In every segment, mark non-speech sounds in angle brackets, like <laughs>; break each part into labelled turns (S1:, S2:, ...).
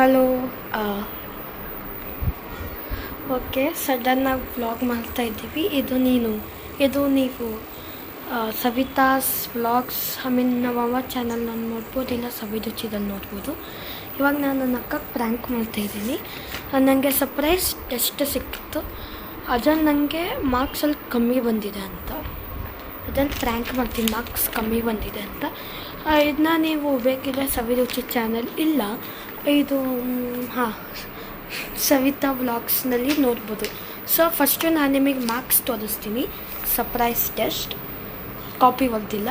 S1: Hello okay ಸಡನ್ನಾಗಿ vlog ಮಾಡ್ತಾ ಇದ್ದೀವಿ. ಇದು ನೀನು. ಇದು ನೀವು ಸವಿತಾಸ್ ವ್ಲಾಗ್ಸ್ ಐ ಮೀನ್ ನಮ್ಮ ಚಾನಲ್ ನಾನು ನೋಡ್ಬೋದು, ಇಲ್ಲ ಸವಿದುಚಿದಲ್ಲಿ ನೋಡ್ಬೋದು. ಇವಾಗ ನಾನು ನನ್ನ ಅಕ್ಕ ಪ್ರ್ಯಾಂಕ್ ಮಾಡ್ತಾ ಇದ್ದೀನಿ. ನನಗೆ ಸರ್ಪ್ರೈಸ್ ಟೆಸ್ಟ್ ಸಿಕ್ಕಿತ್ತು, ಅದ್ರಲ್ಲಿ ನನಗೆ ಮಾರ್ಕ್ಸ್ ಅಲ್ಲಿ ಕಮ್ಮಿ ಬಂದಿದೆ ಅಂತ. ಅದನ್ನು ಪ್ರ್ಯಾಂಕ್ ಮಾಡ್ತೀನಿ ಮಾರ್ಕ್ಸ್ ಕಮ್ಮಿ ಬಂದಿದೆ ಅಂತ. ಇದನ್ನ ನೀವು ಬೇಕಿದ್ರೆ ಸವಿರುಚಿ ಚಾನಲ್ ಇಲ್ಲ. ಇದು ಹಾಂ, ಸವಿತಾ ವ್ಲಾಗ್ಸ್ನಲ್ಲಿ ನೋಡ್ಬೋದು. ಸೊ ಫಸ್ಟು ನಾನು ನಿಮಗೆ ಮಾರ್ಕ್ಸ್ ತೋರಿಸ್ತೀನಿ. ಸರ್ಪ್ರೈಸ್ ಟೆಸ್ಟ್ ಕಾಪಿ ಒಲ್ದಿಲ್ಲ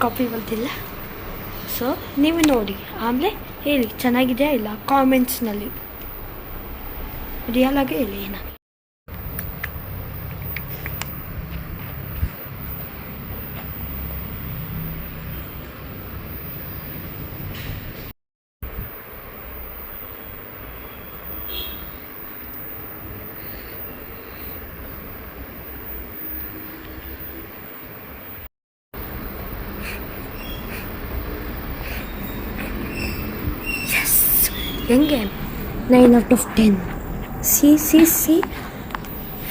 S1: ಕಾಪಿ ಒಲ್ದಿಲ್ಲ ಸೊ ನೀವು ನೋಡಿ. ಆಮೇಲೆ ಹೇಳಿ, ಚೆನ್ನಾಗಿದೆಯಾ ಇಲ್ಲ? ಕಾಮೆಂಟ್ಸ್ನಲ್ಲಿ ರಿಯಲ್ ಆಗಿ ಹೇಳಿ, ಏನ? ಹೆಂಗೆ? Nine out of ten see see see.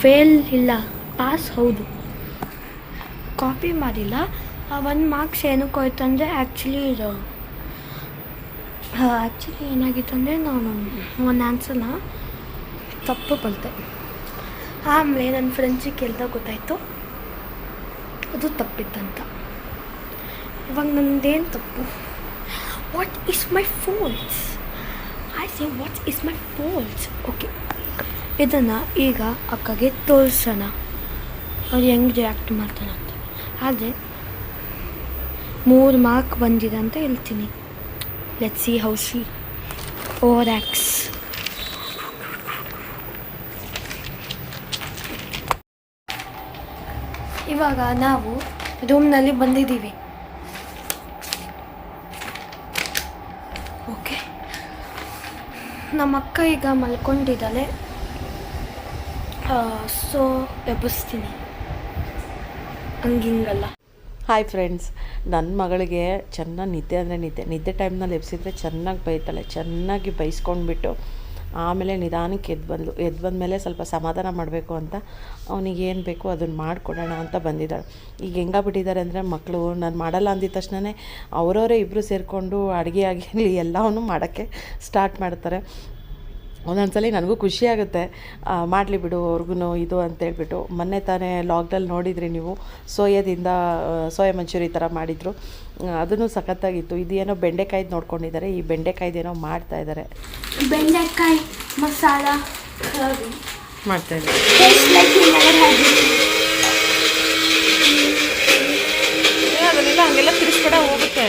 S1: Fail ಇಲ್ಲ. ಪಾಸ್ ಹೌದು. ಕಾಪಿ ಮಾಡಿಲ್ಲ. ಒಂದು ಮಾರ್ಕ್ಸ್ ಏನಕ್ಕೆ ಹೋಯ್ತು ಅಂದರೆ ಆ್ಯಕ್ಚುಲಿ ಇದು ಆ್ಯಕ್ಚುಲಿ ಏನಾಗಿತ್ತು ಅಂದರೆ ನಾನು ಒಂದು ಆನ್ಸರ್ನ ತಪ್ಪು ಬಲ್ತೆ ಆಮೇಲೆ ನನ್ನ ಫ್ರೆಂಡ್ಸಿಗೆ ಕೇಳಿದಾಗ ಗೊತ್ತಾಯಿತು. ಅದು ತಪ್ಪಿತ್ತಂತ. ಇವಾಗ ನಂದೇನು ತಪ್ಪು? What is my fault I say what is my fault okay ಇದನ್ನು ಈಗ ಅಕ್ಕಗೆ ತೋರಿಸೋಣ. ಅವ್ರು ಹೆಂಗೆ ರಿಯಾಕ್ಟ್ ಮಾಡ್ತಾನೆ ಅಂತ. ಆದರೆ, ಮೂರು ಮಾರ್ಕ್ ಬಂದಿದೆ ಅಂತ ಹೇಳ್ತೀನಿ. Let see how over acts ಇವಾಗ ನಾವು ರೂಮ್ನಲ್ಲಿ ಬಂದಿದ್ದೀವಿ ಓಕೆ ನಮ್ಮ ಅಕ್ಕ ಈಗ ಮಲ್ಕೊಂಡಿದ್ದಾಳೆ. ಸೊ ಎಬ್ಬಿಸ್ತೀನಿ. ಹಂಗಿಂಗಲ್ಲ.
S2: ಹಾಯ್ ಫ್ರೆಂಡ್ಸ್ ನನ್ನ ಮಗಳಿಗೆ ಚೆನ್ನಾಗಿ ನಿದ್ದೆ ಅಂದರೆ ನಿದ್ದೆ. ನಿದ್ದೆ ಟೈಮ್ನಲ್ಲಿ ಎಬ್ಸಿದ್ರೆ ಚೆನ್ನಾಗಿ ಬೈತಾಳೆ, ಚೆನ್ನಾಗಿ ಬೈಸ್ಕೊಂಡ್ಬಿಟ್ಟು. ಆಮೇಲೆ ನಿಧಾನಕ್ಕೆ ಎದ್ದು ಬಂದಳು ಎದ್ದು ಬಂದಮೇಲೆ ಸ್ವಲ್ಪ ಸಮಾಧಾನ ಮಾಡಬೇಕು ಅಂತ ಅವನಿಗೆ ಏನು ಬೇಕು ಅದನ್ನು ಮಾಡಿಕೊಡೋಣ ಅಂತ ಬಂದಿದ್ದಾಳೆ. ಈಗ ಹೆಂಗಾಗ್ಬಿಟ್ಟಿದ್ದಾರೆ ಅಂದರೆ ಮಕ್ಕಳು ನಾನು ಮಾಡಲ್ಲ ಅಂದಿದ್ದ ತಕ್ಷಣವೇ ಅವರವರೇ ಇಬ್ಬರು ಸೇರಿಕೊಂಡು ಅಡುಗೆ ಆಗಿರಲಿ ಎಲ್ಲವನ್ನೂ ಮಾಡೋಕ್ಕೆ ಸ್ಟಾರ್ಟ್ ಮಾಡ್ತಾರೆ. ಒಂದೊಂದು ಸಲ ನನಗೂ ಖುಷಿಯಾಗುತ್ತೆ ಮಾಡಲಿ ಬಿಡು ಅವ್ರಿಗೂ ಇದು ಅಂತೇಳ್ಬಿಟ್ಟು. ಮೊನ್ನೆ ತಾನೇ ಲಾಗ್ದಲ್ಲಿ ನೋಡಿದ್ರಿ ನೀವು ಸೋಯಾದಿಂದ ಸೋಯಾ ಮಂಚೂರಿ ಥರ ಮಾಡಿದರು. ಅದನ್ನು ಸಖತ್ತಾಗಿತ್ತು. ಇದೇನೋ ಬೆಂಡೆಕಾಯ್ದು ನೋಡ್ಕೊಂಡಿದ್ದಾರೆ ಈ ಬೆಂಡೆಕಾಯ್ದೇನೋ ಮಾಡ್ತಾ ಇದ್ದಾರೆ.
S1: ಬೆಂಡೆಕಾಯಿ ಮಸಾಲ.
S2: ಮಾಡ್ತಾ ಇದ್ದಾರೆ. ಅದನ್ನೆಲ್ಲ ಹಂಗೆಲ್ಲ ತಿರ್ಸ್ಬೇಡ ಹೋಗುತ್ತೆ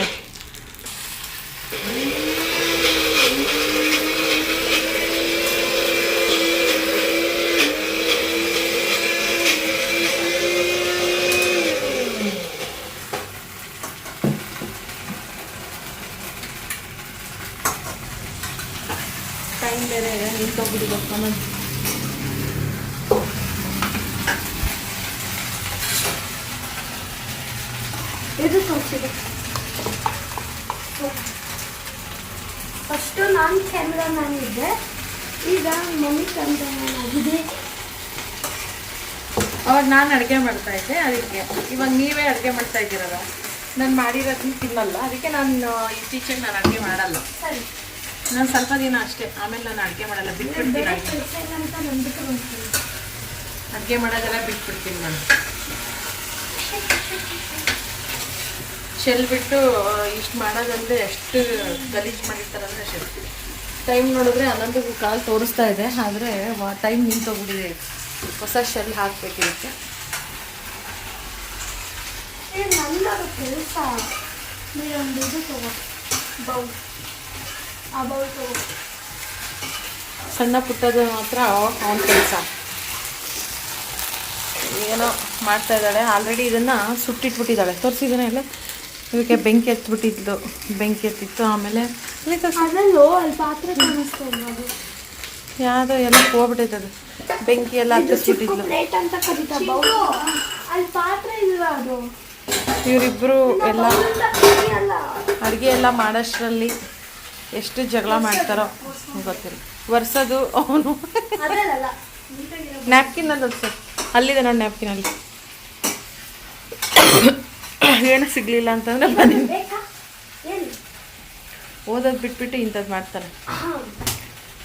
S2: ಟೈಮ್ ಬೇರೆ ನಿಂತೋಗ್ಬಿಟ್ಟಿದೆ ಆಮೇಲೆ
S1: ಇದು ತೋರಿಸಿದೆ ಫಸ್ಟು ನಾನು ಕ್ಯಾಮ್ರಾ ಇದ್ದೆ ಈಗ ಮಮ್ಮಿ ಕ್ಯಾಮ್ರಾ ಆಗಿದೆ
S2: ಅವಾಗ ನಾನು ಅಡುಗೆ ಮಾಡ್ತಾ ಇದ್ದೆ ಅದಕ್ಕೆ. ಇವಾಗ ನೀವೇ ಅಡುಗೆ ಮಾಡ್ತಾ ಇದ್ದೀರಲ್ಲ? ನಾನು ಮಾಡಿರೋದನ್ನ ತಿನ್ನಲ್ಲ. ಅದಕ್ಕೆ ನಾನು ಇತ್ತೀಚೆಗೆ ನಾನು ಅಡುಗೆ ಮಾಡಲ್ಲ.
S1: ಸರಿ.
S2: ನಾನು ಸ್ವಲ್ಪ ದಿನ ಅಷ್ಟೇ. ಆಮೇಲೆ ನಾನು ಅಡುಗೆ ಮಾಡಲ್ಲ. ಬಿಟ್ಬಿಡ್ತೀನಿ ಅಡುಗೆ ಮಾಡೋದೆಲ್ಲ ಬಿಟ್ಬಿಡ್ತೀನಿ ನಾನು. ಶೆಲ್ ಬಿಟ್ಟು ಇಷ್ಟು ಮಾಡೋದಂದ್ರೆ ಎಷ್ಟು ಗಲೀಜು ಮಾಡಿರ್ತಾರಂದ್ರೆ ಶೆಲ್. ಟೈಮ್ ನೋಡಿದ್ರೆ ಹನ್ನೊಂದು ಕಾಲು ತೋರಿಸ್ತಾ ಇದೆ ಆದರೆ ಟೈಮ್ ನಿಂತೋಗ್ಬಿಟ್ಟಿದೆ. ಹೊಸ ಶೆಲ್ ಹಾಕಬೇಕಿರುತ್ತೆ.
S1: ಕೆಲಸ. ಬೌಲ್. ಆ ಬೌಲ್ ತಗೋ.
S2: ಸಣ್ಣ ಪುಟ್ಟದು ಮಾತ್ರ ಅವನ ಕೆಲಸ. ಏನೋ ಮಾಡ್ತಾ ಇದ್ದಾಳೆ. ಆಲ್ರೆಡಿ ಇದನ್ನು ಸುಟ್ಟಿಟ್ಬಿಟ್ಟಿದ್ದಾಳೆ. ತೋರಿಸಿದ್ದಾನೆ ಇಲ್ಲ? ಇದಕ್ಕೆ ಬೆಂಕಿ ಎತ್ಬಿಟ್ಟಿದ್ಲು ಬೆಂಕಿ ಎತ್ತಿತ್ತು ಆಮೇಲೆ
S1: ಪಾತ್ರೆ
S2: ಯಾವುದೋ ಎಲ್ಲ ಹೋಗ್ಬಿಟ್ಟೈತೆ ಅದು. ಬೆಂಕಿ ಎಲ್ಲ ಹತ್ತಿಸ್ಬಿಟ್ಟಿದ್ಲು.
S1: ಪ್ಲೇಟ್ ಅಂತ ಕರೀತಾ ಬೌಲ್ ಅಲ್ಲಿ ಪಾತ್ರೆ ಇಲ್ಲ ಅದು?
S2: ಇವರಿಬ್ಬರು ಎಲ್ಲ ಅಡುಗೆ ಎಲ್ಲ ಮಾಡೋಷ್ಟರಲ್ಲಿ ಎಷ್ಟು ಜಗಳ ಮಾಡ್ತಾರೋ ಗೊತ್ತಿಲ್ಲ. ವರ್ಸೋದು ಅವನು. ನ್ಯಾಪ್ಕಿನ್ ಸರ್ ಅಲ್ಲಿದೆ ನೋಡಿ ನ್ಯಾಪ್ಕಿನಲ್ಲಿ ಏನು ಸಿಗಲಿಲ್ಲ ಅಂತಂದ್ರೆ ಬನ್ನಿ ಓದೋದು ಬಿಟ್ಬಿಟ್ಟು ಇಂಥದ್ದು
S1: ಮಾಡ್ತಾರೆ.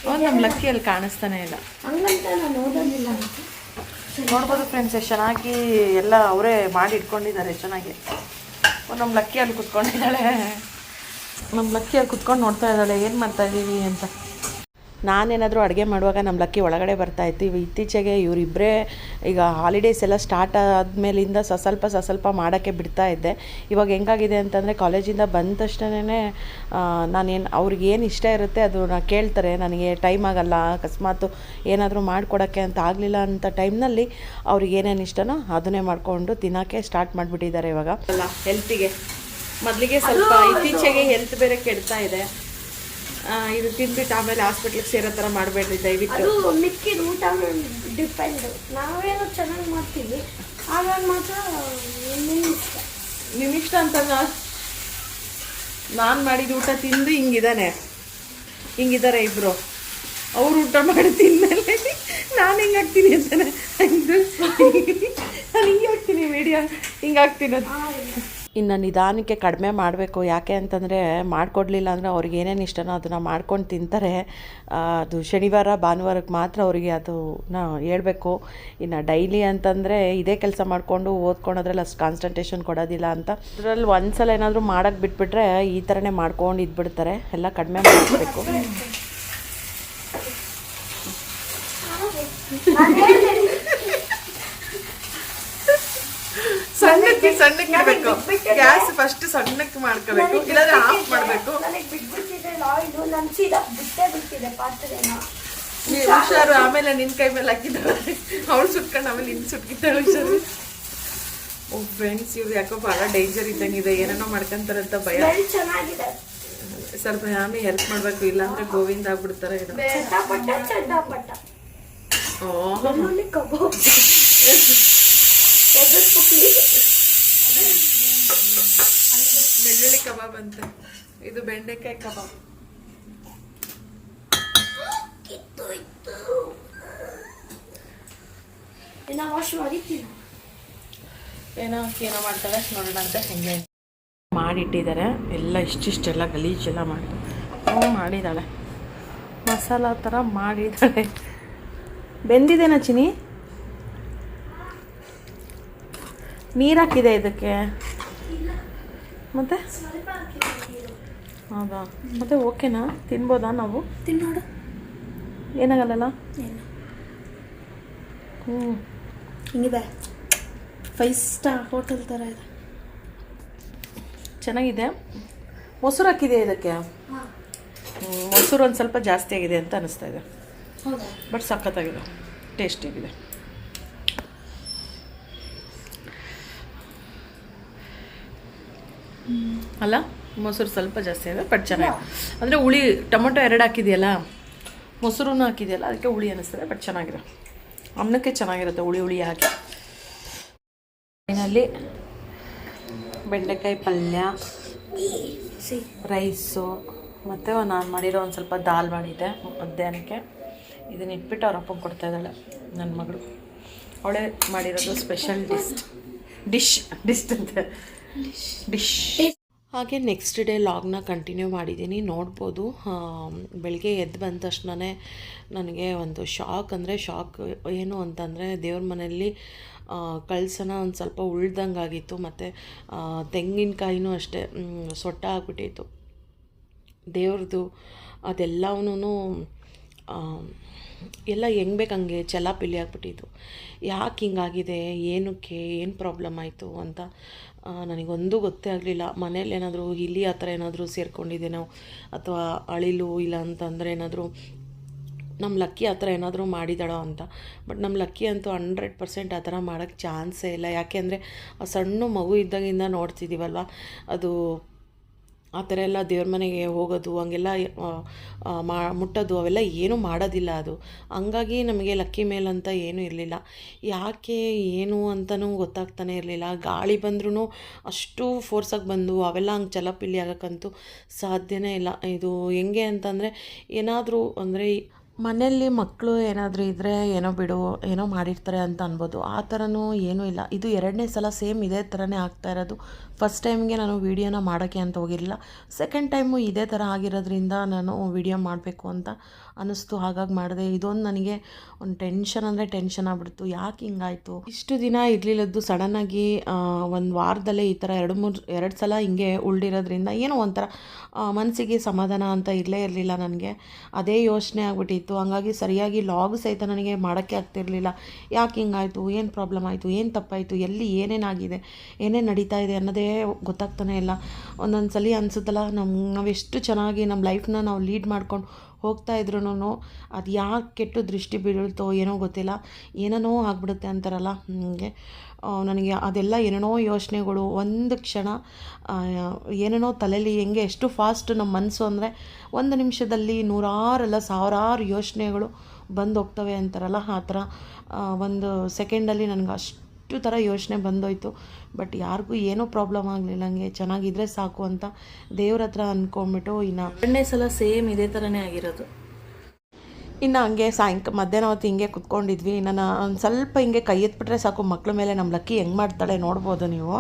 S2: ಅವ್ನು ನಮ್ಮ ಲಕ್ಕಿಯಲ್ಲಿ ಕಾಣಿಸ್ತಾನೆ ಇಲ್ಲ. ನೋಡ್ಬೋದು ಫ್ರೆಂಡ್ಸ್ ಎಷ್ಟು ಚೆನ್ನಾಗಿ ಎಲ್ಲ ಅವರೇ ಮಾಡಿ ಇಟ್ಕೊಂಡಿದ್ದಾರೆ ಚೆನ್ನಾಗಿ. ನಮ್ಮ ಲಕ್ಕಿಯಲ್ಲಿ ಕುತ್ಕೊಂಡಿದ್ದಾಳೆ. ನಮ್ಮ ಲಕ್ಕಿಯಲ್ಲಿ ಕುತ್ಕೊಂಡು ನೋಡ್ತಾ ಇದ್ದಾಳೆ ಏನು ಮಾಡ್ತಾ ಇದ್ದೀವಿ ಅಂತ. ನಾನೇನಾದರೂ ಅಡುಗೆ ಮಾಡುವಾಗ ನಮ್ಮ ಲಕ್ಕಿ ಒಳಗಡೆ ಬರ್ತಾಯಿತ್ತು ಇವು ಇತ್ತೀಚೆಗೆ ಇವರಿಬ್ಬರೇ ಈಗ ಹಾಲಿಡೇಸ್ ಎಲ್ಲ ಸ್ಟಾರ್ಟ್ ಆದಮೇಲಿಂದ ಸ ಸ್ವಲ್ಪ ಸ ಸ್ವಲ್ಪ ಮಾಡೋಕ್ಕೆ ಬಿಡ್ತಾ ಇದ್ದೆ. ಇವಾಗ ಹೆಂಗಾಗಿದೆ ಅಂತಂದರೆ ಕಾಲೇಜಿಂದ ಬಂದ ತಕ್ಷಣವೇ ನಾನೇನು ಅವ್ರಿಗೆ ಏನು ಇಷ್ಟ ಇರುತ್ತೆ ಅದನ್ನ ಕೇಳ್ತಾರೆ. ನನಗೆ ಟೈಮ್ ಆಗಲ್ಲ ಅಕಸ್ಮಾತು ಏನಾದರೂ ಮಾಡಿಕೊಡೋಕ್ಕೆ ಅಂತ ಆಗಲಿಲ್ಲ ಅಂತ ಟೈಮ್ನಲ್ಲಿ ಅವ್ರಿಗೆ ಏನೇನು ಇಷ್ಟನೋ ಅದನ್ನೇ ಮಾಡಿಕೊಂಡು ತಿನ್ನೋಕ್ಕೆ ಸ್ಟಾರ್ಟ್ ಮಾಡಿಬಿಟ್ಟಿದ್ದಾರೆ ಇವಾಗ. ಅಲ್ಲ ಹೆಲ್ತಿಗೆ ಮೊದಲಿಗೆ ಸ್ವಲ್ಪ ಇತ್ತೀಚೆಗೆ ಹೆಲ್ತ್ ಬೇರೆ ಕೆಡ್ತಾ ಇದೆ. ಇದು ತಿನ್ಬಿಟ್ಟು ಆಮೇಲೆ ಹಾಸ್ಪಿಟ್ಲಿಗೆ ಸೇರೋ ಥರ ಮಾಡಬೇಡ್ರಿ ದಯವಿಟ್ಟು.
S1: ಅದು ಮಿಕ್ಕಿದ ಊಟ ಡಿಪೆಂಡ್. ನಾವೇನೋ ಚೆನ್ನಾಗಿ ಮಾಡ್ತೀವಿ ಆಮೇಲೆ ಮಾತ್ರ ನಿಮ್ಮ ಇಷ್ಟ.
S2: ನಿಮಿಷ್ಟ ಅಂತ ನಾನು ಮಾಡಿದ ಊಟ ತಿಂದು ಹಿಂಗಿದಾನೆ. ಹಿಂಗಿದ್ದಾರೆ ಇಬ್ರು. ಅವ್ರು ಊಟ ಮಾಡಿ ತಿಂದ್ಮೇಲೆ ನಾನು ಹಿಂಗಾಗ್ತೀನಿ ಅಂತಾನೆ. <laughs> ಇದು ನಾನು ಹಿಂಗೆ ಹಾಕ್ತೀನಿ ವಿಡಿಯೋ ಹಿಂಗಾಗ್ತೀನಿ ಇನ್ನು ನಿಧಾನಕ್ಕೆ ಕಡಿಮೆ ಮಾಡಬೇಕು. ಯಾಕೆ ಅಂತಂದರೆ ಮಾಡಿಕೊಡ್ಲಿಲ್ಲ ಅಂದರೆ ಅವ್ರಿಗೆ ಏನೇನು ಇಷ್ಟನೋ ಅದನ್ನು ಮಾಡ್ಕೊಂಡು ತಿಂತಾರೆ. ಅದು ಶನಿವಾರ, ಭಾನುವಾರಕ್ಕೆ ಮಾತ್ರ ಅವರಿಗೆ ಅದು ನಾ ಹೇಳಬೇಕು. ಇನ್ನು ಡೈಲಿ ಅಂತಂದರೆ ಇದೇ ಕೆಲಸ ಮಾಡಿಕೊಂಡು ಓದ್ಕೊಳೋದ್ರಲ್ಲಿ ಅಷ್ಟು ಕಾನ್ಸಂಟ್ರೇಷನ್ ಕೊಡೋದಿಲ್ಲ ಅಂತ. ಅದರಲ್ಲಿ ಒಂದ್ಸಲ ಏನಾದರೂ ಮಾಡೋಕ್ಕೆ ಬಿಟ್ಬಿಟ್ರೆ ಈ ಥರನೇ ಮಾಡ್ಕೊಂಡು ಇದ್ಬಿಡ್ತಾರೆ. ಎಲ್ಲ ಕಡಿಮೆ ಮಾಡಬೇಕು. ಸಣ್ಣಕ್ಕೆ ಇಡಬೇಕು ಗ್ಯಾಸ್ ಫಸ್ಟ್ ಸಣ್ಣಕ್ಕೆ ಮಾಡ್ಕೋಬೇಕು. ಇಲ್ಲಾಂದ್ರೆ ಆಫ್ ಮಾಡಬೇಕು.
S1: ನನಗೆ ಬಿಟ್ಬಿಟ್ಟಿದೆ ಆಯಿಲು ನಾನು ಸೀದಾ ಬಿಟ್ಟೇ ಬಿಟ್ಟಿದೆ ಪಾತ್ರೆನ
S2: ಹುಷಾರು. ಆಮೇಲೆ ನಿನ್ ಕೈ ಮೇಲೆ ಹಾಕಿದ್ದಾಳೆ. ಅವಳು ಸುಟ್ಕೊಂಡು ಆಮೇಲೆ ನಿನ್ ಸುಟ್ಕಿದ್ದಾಳೆ ಹುಷಾರು. ಓ ಫ್ರೆಂಡ್ಸ್ ಇವ್ರು ಯಾಕೋ ಬಹಳ ಡೇಂಜರ್ ಇದ್ದಂಗಿದೆ. ಏನೇನೋ ಮಾಡ್ಕೊಂತಾರಂತ ಭಯ.
S1: ಚೆನ್ನಾಗಿದೆ.
S2: ಸ್ವಲ್ಪ ಆಮೇಲೆ ಹೆಲ್ಪ್ ಮಾಡ್ಬೇಕು. ಇಲ್ಲಾಂದ್ರೆ ಗೋವಿಂದ ಆಗ್ಬಿಡ್ತಾರೆ ಓ
S1: ಕಬಾಬ್. <laughs>
S2: ಬೆಳ್ಳುಳ್ಳಿ ಕಬಾಬ್ ಅಂತ. ಇದು ಬೆಂಡೆಕಾಯಿ ಕಬಾಬ್.
S1: ಏನೋ ವಾಶ್ ಮಾಡಿದ್ದೀನಿ
S2: ಏನೋ ಏನೋ ಮಾಡ್ತಾಳೆ ನೋಡೋಣ ಅಂತ ಹೆಂಗೆ ಮಾಡಿಟ್ಟಿದ್ದಾರೆ. ಎಲ್ಲ ಇಷ್ಟಿಷ್ಟೆಲ್ಲ ಗಲೀಜೆಲ್ಲ ಮಾಡಿ ಮಾಡಿದ್ದಾಳೆ. ಮಸಾಲ ಥರ ಮಾಡಿದ್ದಾಳೆ. ಬೆಂದಿದೆನಾ ಚಿನಿ ನೀರು ಹಾಕಿದೆ ಇದಕ್ಕೆ. ಮತ್ತೆ? ಹೌದಾ? ಮತ್ತೆ ಓಕೆನಾ? ತಿನ್ಬೋದಾ ನಾವು?
S1: ತಿನ್ನೋಡು.
S2: ಏನಾಗಲ್ಲ
S1: ಏನು?
S2: ಹ್ಞೂ
S1: ಹಿಂಗಿದೆ ಫೈವ್ ಸ್ಟಾರ್ ಹೋಟೆಲ್ ಥರ ಇದೆ.
S2: ಚೆನ್ನಾಗಿದೆ. ಮೊಸರು ಹಾಕಿದೆ ಇದಕ್ಕೆ? ಮೊಸರು ಒಂದು ಸ್ವಲ್ಪ ಜಾಸ್ತಿ ಆಗಿದೆ ಅಂತ ಅನಿಸ್ತಾ ಇದೆ. ಬಟ್ ಸಖತ್ತಾಗಿದೆ. ಟೇಸ್ಟಿಯಾಗಿದೆ ಅಲ್ಲ? ಮೊಸರು ಸ್ವಲ್ಪ ಜಾಸ್ತಿ ಇದೆ ಬಟ್ ಚೆನ್ನಾಗಿ. ಅಂದರೆ ಹುಳಿ ಟೊಮೊಟೊ ಎರಡು ಹಾಕಿದೆಯಲ್ಲ? ಮೊಸರು ಹಾಕಿದೆಯಲ್ಲ ಅದಕ್ಕೆ ಹುಳಿ ಅನ್ನಿಸ್ತದೆ ಬಟ್ ಚೆನ್ನಾಗಿರೋ. ಅನ್ನಕ್ಕೆ ಚೆನ್ನಾಗಿರುತ್ತೆ ಹುಳಿ ಹುಳಿ ಹಾಕಿ. ಏನಲ್ಲಿ ಬೆಂಡೆಕಾಯಿ ಪಲ್ಯ
S1: ಸಿ
S2: ರೈಸು ಮತ್ತು ನಾನು ಮಾಡಿರೋ ಒಂದು ಸ್ವಲ್ಪ ದಾಲ್ ಮಾಡಿದ್ದೆ ಮಧ್ಯಾಹ್ನಕ್ಕೆ. ಇದನ್ನ ಇಟ್ಬಿಟ್ಟು ಅವ್ರ ಅಪ್ಪಂಗೆ ಕೊಡ್ತಾ ಇದ್ದಾಳೆ ನನ್ನ ಮಗಳು. ಅವಳೇ ಮಾಡಿರೋದು ಸ್ಪೆಷಲ್ ಡಿಶ್ ಡಿಶ್ ಡಿಶ್ ಅಂತ. ಡಿಶ್ ಹಾಗೆ ನೆಕ್ಸ್ಟ್ ಡೇ ಲಾಗ್ನ ಕಂಟಿನ್ಯೂ ಮಾಡಿದ್ದೀನಿ, ನೋಡ್ಬೋದು. ಬೆಳಗ್ಗೆ ಎದ್ದು ಬಂದ ತಕ್ಷಣವೇ ನನಗೆ ಒಂದು ಶಾಕ್ ಅಂದರೆ ಶಾಕ್ ಏನು ಅಂತಂದರೆ ದೇವ್ರ ಮನೆಯಲ್ಲಿ ಕಳ್ಸನ ಒಂದು ಸ್ವಲ್ಪ ಉಳ್ದಂಗೆ ಆಗಿತ್ತು, ಮತ್ತು ತೆಂಗಿನಕಾಯಿನೂ ಅಷ್ಟೇ ಸೊಟ್ಟ ಆಗಿಬಿಟ್ಟಿತ್ತು. ದೇವ್ರದ್ದು ಅದೆಲ್ಲವೂ ಎಲ್ಲ ಹೆಂಗೆ ಬೇಕು ಹಂಗೆ ಚಲಾಪಿಲಿ ಆಗಿಬಿಟ್ಟಿತ್ತು. ಯಾಕೆ ಹಿಂಗಾಗಿದೆ? ಏನಕ್ಕೆ? ಏನು ಪ್ರಾಬ್ಲಮ್ ಆಯಿತು? ಅಂತ ನನಗೊಂದು ಗೊತ್ತೇ ಆಗಲಿಲ್ಲ. ಮನೇಲಿ ಏನಾದರೂ ಇಲಿ ಆ ಥರ ಏನಾದರೂ ಸೇರ್ಕೊಂಡಿದ್ದೇನೋ ಅಥವಾ ಅಳಿಲು ಇಲ್ಲ ಅಂತಂದರೆ ಏನಾದರೂ ನಮ್ಮ ಲಕ್ಕಿ ಆ ಥರ ಏನಾದರೂ ಮಾಡಿದಾಳೋ ಅಂತ. ಬಟ್ ನಮ್ಮ ಲಕ್ಕಿ ಅಂತೂ ಹಂಡ್ರೆಡ್ ಪರ್ಸೆಂಟ್ ಆ ಥರ ಮಾಡೋಕ್ಕೆ ಚಾನ್ಸೇ ಇಲ್ಲ. ಯಾಕೆಂದರೆ ಆ ಸಣ್ಣ ಮಗು ಇದ್ದಾಗಿಂದ ನೋಡ್ತಿದ್ದೀವಲ್ವ ಅದು ಆ ಥರ ಎಲ್ಲ ದೇವ್ರ ಮನೆಗೆ ಹೋಗೋದು, ಹಂಗೆಲ್ಲ ಮಾ, ಮುಟ್ಟೋದು, ಅವೆಲ್ಲ ಏನೂ ಮಾಡೋದಿಲ್ಲ ಅದು. ಹಂಗಾಗಿ ನಮಗೆ ಲಕ್ಕಿ ಮೇಲ್ ಅಂತ ಏನೂ ಇರಲಿಲ್ಲ. ಯಾಕೆ, ಏನು ಅಂತಲೂ ಗೊತ್ತಾಗ್ತಾನೆ ಇರಲಿಲ್ಲ. ಗಾಳಿ ಬಂದ್ರೂ ಅಷ್ಟು ಫೋರ್ಸಾಗಿ ಬಂದು, ಅವೆಲ್ಲ ಹಂಗೆ ಚಲಪಿಲ್ಲಿ ಆಗೋಕ್ಕಂತೂ ಸಾಧ್ಯನೇ ಇಲ್ಲ. ಇದು ಹೆಂಗೆ ಅಂತಂದರೆ, ಏನಾದರೂ, ಅಂದರೆ ಮನೆಯಲ್ಲಿ ಮಕ್ಕಳು ಏನಾದರೂ ಇದ್ದರೆ ಏನೋ ಬಿಡು, ಏನೋ ಮಾಡಿರ್ತಾರೆ ಅಂತ ಅನ್ಬೋದು. ಆ ಥರನೂ ಏನೂ ಇಲ್ಲ. ಇದು ಎರಡನೇ ಸಲ ಸೇಮ್ ಇದೇ ಥರನೇ ಆಗ್ತಾ ಇರೋದು. ಫಸ್ಟ್ ಟೈಮ್ಗೆ ನಾನು ವೀಡಿಯೋನ ಮಾಡೋಕ್ಕೆ ಅಂತ ಹೋಗಿರಲಿಲ್ಲ. ಸೆಕೆಂಡ್ ಟೈಮು ಇದೇ ಥರ ಆಗಿರೋದ್ರಿಂದ ನಾನು ವೀಡಿಯೋ ಮಾಡಬೇಕು ಅಂತ ಅನ್ನಿಸ್ತು, ಹಾಗಾಗಿ ಮಾಡಿದೆ. ಇದೊಂದು ನನಗೆ ಒಂದು ಟೆನ್ಷನ್ ಅಂದರೆ ಟೆನ್ಷನ್ ಆಗ್ಬಿಡ್ತು. ಯಾಕೆ ಹಿಂಗಾಯಿತು? ಇಷ್ಟು ದಿನ ಇರಲಿಲ್ಲದ್ದು ಸಡನ್ನಾಗಿ ಒಂದು ವಾರದಲ್ಲೇ ಈ ಥರ ಎರಡು ಮೂರು, ಎರಡು ಸಲ ಹಿಂಗೆ ಉಳ್ದಿರೋದ್ರಿಂದ ಏನೋ ಒಂಥರ ಮನಸ್ಸಿಗೆ ಸಮಾಧಾನ ಅಂತ ಇರಲೇ ಇರಲಿಲ್ಲ ನನಗೆ. ಅದೇ ಯೋಚನೆ ಆಗ್ಬಿಟ್ಟಿತ್ತು. ಹಂಗಾಗಿ ಸರಿಯಾಗಿ ಲಾಗ್ ಸಹಿತ ನನಗೆ ಮಾಡೋಕ್ಕೆ ಆಗ್ತಿರಲಿಲ್ಲ. ಯಾಕೆ ಹಿಂಗಾಯಿತು? ಏನು ಪ್ರಾಬ್ಲಮ್ ಆಯಿತು? ಏನು ತಪ್ಪಾಯಿತು? ಎಲ್ಲಿ ಏನೇನಾಗಿದೆ ಏನೇನು ನಡೀತಾ ಇದೆ ಅನ್ನೋದೇ ಗೊತ್ತಾಗ್ತಾನೆ ಇಲ್ಲ. ಒಂದೊಂದು ಸಲ ಅನಿಸುತ್ತಲ್ಲ ನಮ್ಮ ನಾವು ಎಷ್ಟು ಚೆನ್ನಾಗಿ ನಮ್ಮ ಲೈಫ್ನ ನಾವು ಲೀಡ್ ಮಾಡ್ಕೊಂಡು ಹೋಗ್ತಾ ಇದ್ರೂ ಅದು ಯಾಕೆ ಕೆಟ್ಟು ದೃಷ್ಟಿ ಬೀಳುತ್ತೋ ಏನೋ ಗೊತ್ತಿಲ್ಲ. ಏನೇನೋ ಆಗ್ಬಿಡುತ್ತೆ ಅಂತಾರಲ್ಲ ನನಗೆ ನನಗೆ ಅದೆಲ್ಲ ಏನೇನೋ ಯೋಚನೆಗಳು, ಒಂದು ಕ್ಷಣ ಏನೇನೋ ತಲೆಯಲ್ಲಿ ಹೆಂಗೆ ಎಷ್ಟು ಫಾಸ್ಟ್ ನಮ್ಮ ಮನಸ್ಸು ಅಂದರೆ ಒಂದು ನಿಮಿಷದಲ್ಲಿ ನೂರಾರಲ್ಲ ಸಾವಿರಾರು ಯೋಚನೆಗಳು ಬಂದು ಹೋಗ್ತವೆ ಅಂತಾರಲ್ಲ, ಆ ಥರ ಒಂದು ಸೆಕೆಂಡಲ್ಲಿ ನನಗೆ ಅಷ್ಟು ಥರ ಯೋಚನೆ ಬಂದೋಯ್ತು. ಬಟ್ ಯಾರಿಗೂ ಏನೂ ಪ್ರಾಬ್ಲಮ್ ಆಗಲಿಲ್ಲ. ಹಂಗೆ ಚೆನ್ನಾಗಿದ್ರೆ ಸಾಕು ಅಂತ ದೇವ್ರ ಹತ್ರ ಅಂದ್ಕೊಂಬಿಟ್ಟು ಇನ್ನು
S3: ಎರಡನೇ ಸಲ ಸೇಮ್ ಇದೇ ಥರನೇ ಆಗಿರೋದು.
S2: ಇನ್ನು ಹಂಗೆ ಸಾಯಂಕ, ಮಧ್ಯಾಹ್ನ ಹೊತ್ತು ಹಿಂಗೆ ಕುತ್ಕೊಂಡಿದ್ವಿ. ನಾನು ಒಂದು ಸ್ವಲ್ಪ ಹಿಂಗೆ ಕೈ ಎತ್ಬಿಟ್ರೆ ಸಾಕು. ಮಕ್ಳ ಮೇಲೆ ನಮ್ಮ ಲಕ್ಕಿ ಹೆಂಗೆ ಮಾಡ್ತಾಳೆ ನೋಡ್ಬೋದು ನೀವು.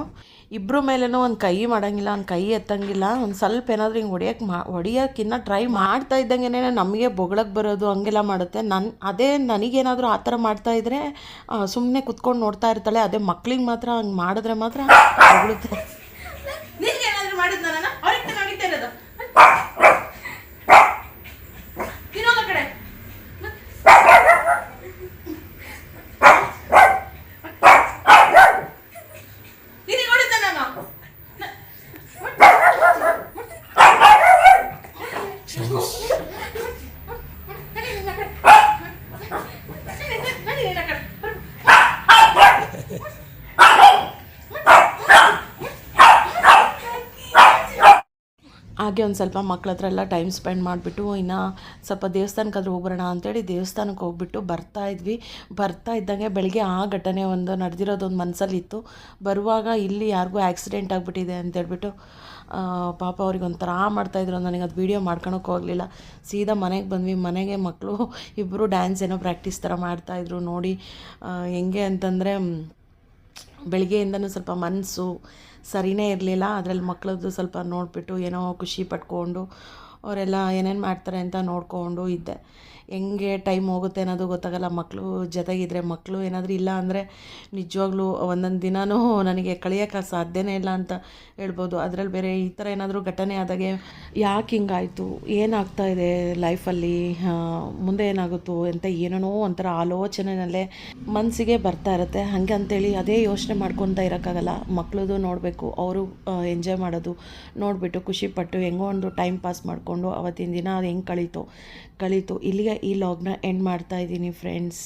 S2: ಇಬ್ಬರ ಮೇಲೇನೂ ಒಂದು ಕೈ ಮಾಡೋಂಗಿಲ್ಲ, ಒಂದು ಕೈ ಎತ್ತಂಗಿಲ್ಲ. ಒಂದು ಸ್ವಲ್ಪ ಏನಾದರೂ ಹಿಂಗೆ ಹೊಡಿಯೋಕೆ ಮಾ, ಹೊಡಿಯೋಕ್ಕಿನ್ನ ಟ್ರೈ ಮಾಡ್ತಾ ಇದ್ದಂಗೆ ನಮಗೆ ಬೊಗಳಕ್ಕೆ ಬರೋದು ಹಂಗೆಲ್ಲ ಮಾಡುತ್ತೆ. ನನ್ನ ಅದೇ ನನಗೇನಾದರೂ ಆ ಥರ ಮಾಡ್ತಾ ಇದ್ದರೆ ಸುಮ್ಮನೆ ಕುತ್ಕೊಂಡು ನೋಡ್ತಾ ಇರ್ತಾಳೆ. ಅದೇ ಮಕ್ಳಿಗೆ ಮಾತ್ರ ಹಂಗೆ ಮಾಡಿದ್ರೆ ಮಾತ್ರ ಹೊಗಳುತ್ತೆ
S3: ನಿನ್ಗೇನಾದ್ರೂ ಮಾಡಿದ್ನ ನಾನು ಅವ್ರಿಗೆ ನಡೀತಾ ಇರೋದು ತಿನ್ನೋದ ಕಡೆ ನಿನಗೆ ಹೊಡಿದ್ನ ನಾನು
S2: ಹಾಗೆ ಒಂದು ಸ್ವಲ್ಪ ಮಕ್ಳ ಹತ್ರ ಎಲ್ಲ ಟೈಮ್ ಸ್ಪೆಂಡ್ ಮಾಡಿಬಿಟ್ಟು, ಇನ್ನು ಸ್ವಲ್ಪ ದೇವಸ್ಥಾನಕ್ಕಾದ್ರೂ ಹೋಗ್ಬರೋಣ ಅಂತೇಳಿ ದೇವಸ್ಥಾನಕ್ಕೆ ಹೋಗ್ಬಿಟ್ಟು ಬರ್ತಾ ಇದ್ವಿ. ಬರ್ತಾ ಇದ್ದಂಗೆ ಬೆಳಗ್ಗೆ ಆ ಘಟನೆ ಒಂದು ನಡೆದಿರೋದೊಂದು ಮನಸ್ಸಲ್ಲಿತ್ತು ಬರುವಾಗ ಇಲ್ಲಿ ಯಾರಿಗೂ ಆ್ಯಕ್ಸಿಡೆಂಟ್ ಆಗಿಬಿಟ್ಟಿದೆ ಅಂತೇಳ್ಬಿಟ್ಟು ಪಾಪ ಅವ್ರಿಗೆ ಒಂಥರ ಮಾಡ್ತಾಯಿದ್ರು ನನಗೆ ಅದು ವೀಡಿಯೋ ಮಾಡ್ಕೊಳಕ್ಕೆ ಹೋಗಲಿಲ್ಲ ಸೀದಾ ಮನೆಗೆ ಬಂದ್ವಿ. ಮನೆಗೆ ಮಕ್ಕಳು ಇಬ್ಬರು ಡ್ಯಾನ್ಸ್ ಏನೋ ಪ್ರಾಕ್ಟೀಸ್ ಥರ ಮಾಡ್ತಾಯಿದ್ರು ನೋಡಿ ಹೆಂಗೆ ಅಂತಂದರೆ ಬೆಳಿಗ್ಗೆಯಿಂದನೂ ಸ್ವಲ್ಪ ಮನಸ್ಸು ಸರಿನೇ ಇರಲಿಲ್ಲ. ಅದರಲ್ಲಿ ಮಕ್ಳದ್ದು ಸ್ವಲ್ಪ ನೋಡಿಬಿಟ್ಟು ಏನೋ ಖುಷಿ ಪಟ್ಕೊಂಡು ಅವರೆಲ್ಲ ಏನೇನು ಮಾಡ್ತಾರೆ ಅಂತ ನೋಡಿಕೊಂಡು ಇದ್ದೆ. ಹೆಂಗೆ ಟೈಮ್ ಹೋಗುತ್ತೆ ಅನ್ನೋದು ಗೊತ್ತಾಗಲ್ಲ. ಮಕ್ಕಳು ಜೊತೆಗಿದ್ರೆ ಮಕ್ಕಳು ಏನಾದರೂ ಇಲ್ಲ ಅಂದರೆ ನಿಜವಾಗ್ಲೂ ಒಂದೊಂದು ದಿನವೂ ನನಗೆ ಕಳಿಯೋಕ್ಕೆ ಸಾಧ್ಯನೇ ಇಲ್ಲ ಅಂತ ಹೇಳ್ಬೋದು. ಅದರಲ್ಲಿ ಬೇರೆ ಈ ಥರ ಏನಾದರೂ ಘಟನೆ ಆದಾಗೆ ಯಾಕೆ ಹಿಂಗಾಯಿತು? ಏನಾಗ್ತಾ ಇದೆ ಲೈಫಲ್ಲಿ ಮುಂದೆ ಏನಾಗುತ್ತೋ ಅಂತ ಏನೇನೋ ಒಂಥರ ಆಲೋಚನೆಯಲ್ಲೇ ಮನಸ್ಸಿಗೆ ಬರ್ತಾ ಇರುತ್ತೆ. ಹಾಗೆ ಅಂತೇಳಿ ಅದೇ ಯೋಚನೆ ಮಾಡ್ಕೊತಾ ಇರೋಕ್ಕಾಗಲ್ಲ. ಮಕ್ಕಳದು ನೋಡಬೇಕು, ಅವರು ಎಂಜಾಯ್ ಮಾಡೋದು ನೋಡಿಬಿಟ್ಟು ಖುಷಿಪಟ್ಟು ಹೆಂಗೋ ಒಂದು ಟೈಮ್ ಪಾಸ್ ಮಾಡಿಕೊಂಡು ಅವತ್ತಿನ ದಿನ ಅದು ಹೆಂಗೆ ಕಳೀತು ಕಳೀತು. ಇಲ್ಲಿಗೆ ಈ ಲಾಗ್ನ ಎಂಡ್ ಮಾಡ್ತಾ ಇದ್ದೀನಿ ಫ್ರೆಂಡ್ಸ್